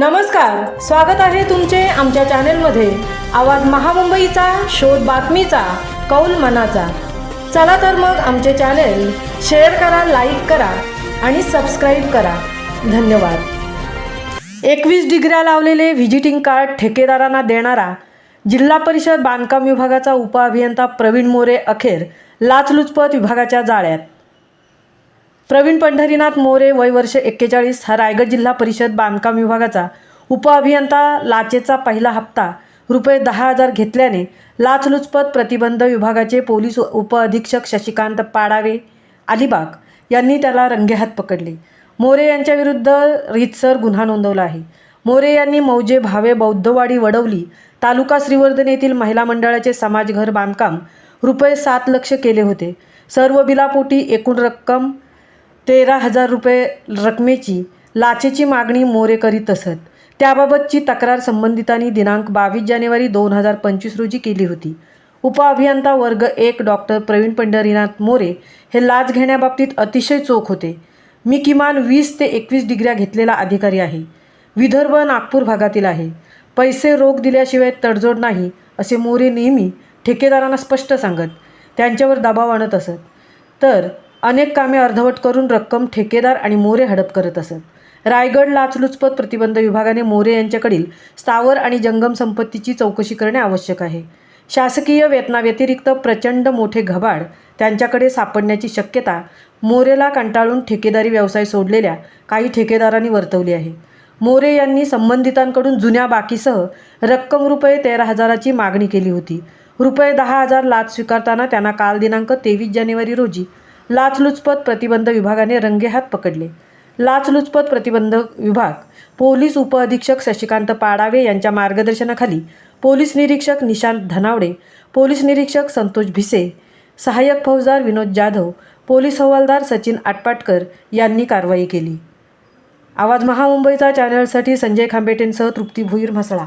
नमस्कार स्वागत आहे तुमचे आमच्या चॅनेलमध्ये. आवाज महामुंबईचा शोध बातमीचा कौल मनाचा. चला तर मग आमचे चॅनेल शेअर करा लाईक करा आणि सबस्क्राईब करा. धन्यवाद. एकवीस डिग्र्या लावलेले व्हिजिटिंग कार्ड ठेकेदारांना देणारा जिल्हा परिषद बांधकाम विभागाचा उपअभियंता प्रवीण मोरे अखेर लाचलुचपत विभागाच्या जाळ्यात. प्रवीण पंढरीनाथ मोरे वय वर्ष एक्केचाळीस हा रायगड जिल्हा परिषद बांधकाम विभागाचा उपअभियंता. लाचेचा पहिला हप्ता रुपये दहा हजार घेतल्याने लाचलुचपत प्रतिबंध विभागाचे पोलीस उपअधीक्षक शशिकांत पाडावे अलिबाग यांनी त्याला रंगेहात पकडले. मोरे यांच्याविरुद्ध रीतसर गुन्हा नोंदवला आहे. मोरे यांनी मौजे भावे बौद्धवाडी वडवली तालुका श्रीवर्धन येथील महिला मंडळाचे समाजघर बांधकाम रुपये सात लक्ष केले होते. सर्व बिलापोटी एकूण रक्कम तेरा हजार रुपये रकमेची लाचेची मागणी मोरे करीत असत. त्याबाबतची तक्रार संबंधितांनी दिनांक बावीस जानेवारी दोन हजार पंचवीस रोजी केली होती. उपअभियंता वर्ग एक डॉक्टर प्रवीण पंढरीनाथ मोरे हे लाच घेण्याबाबतीत अतिशय चोख होते. मी किमान वीस ते एकवीस डिग्र्या घेतलेला अधिकारी आहे. विदर्भ नागपूर भागातील आहे. पैसे रोख दिल्याशिवाय तडजोड नाही असे मोरे नेहमी ठेकेदारांना स्पष्ट सांगत त्यांच्यावर दबाव आणत असत. तर अनेक कामे अर्धवट करून रक्कम ठेकेदार आणि मोरे हडप करत असत. रायगड लाचलुचपत प्रतिबंध विभागाने मोरे यांच्याकडील स्थावर आणि जंगम संपत्तीची चौकशी करणे आवश्यक आहे. शासकीय वेतनाव्यतिरिक्त प्रचंड मोठे घबाड त्यांच्याकडे सापडण्याची शक्यता मोरेला कंटाळून ठेकेदारी व्यवसाय सोडलेल्या काही ठेकेदारांनी वर्तवली आहे. मोरे यांनी संबंधितांकडून जुन्या बाकीसह रक्कम रुपये तेरा हजाराची मागणी केली होती. रुपये दहा हजार लाच स्वीकारताना त्यांना काल दिनांक तेवीस जानेवारी रोजी लाचलुचपत प्रतिबंध विभागाने रंगेहात पकडले. लाचलुचपत प्रतिबंध विभाग पोलीस उपअधीक्षक शशिकांत पाडावे यांच्या मार्गदर्शनाखाली पोलीस निरीक्षक निशांत धनावडे पोलीस निरीक्षक संतोष भिसे सहाय्यक फौजदार विनोद जाधव पोलीस हवालदार सचिन आटपाटकर यांनी कारवाई केली. आवाज महामुंबईचा चॅनलसाठी संजय खांबेटेंसह तृप्ती भुईर म्हसळा.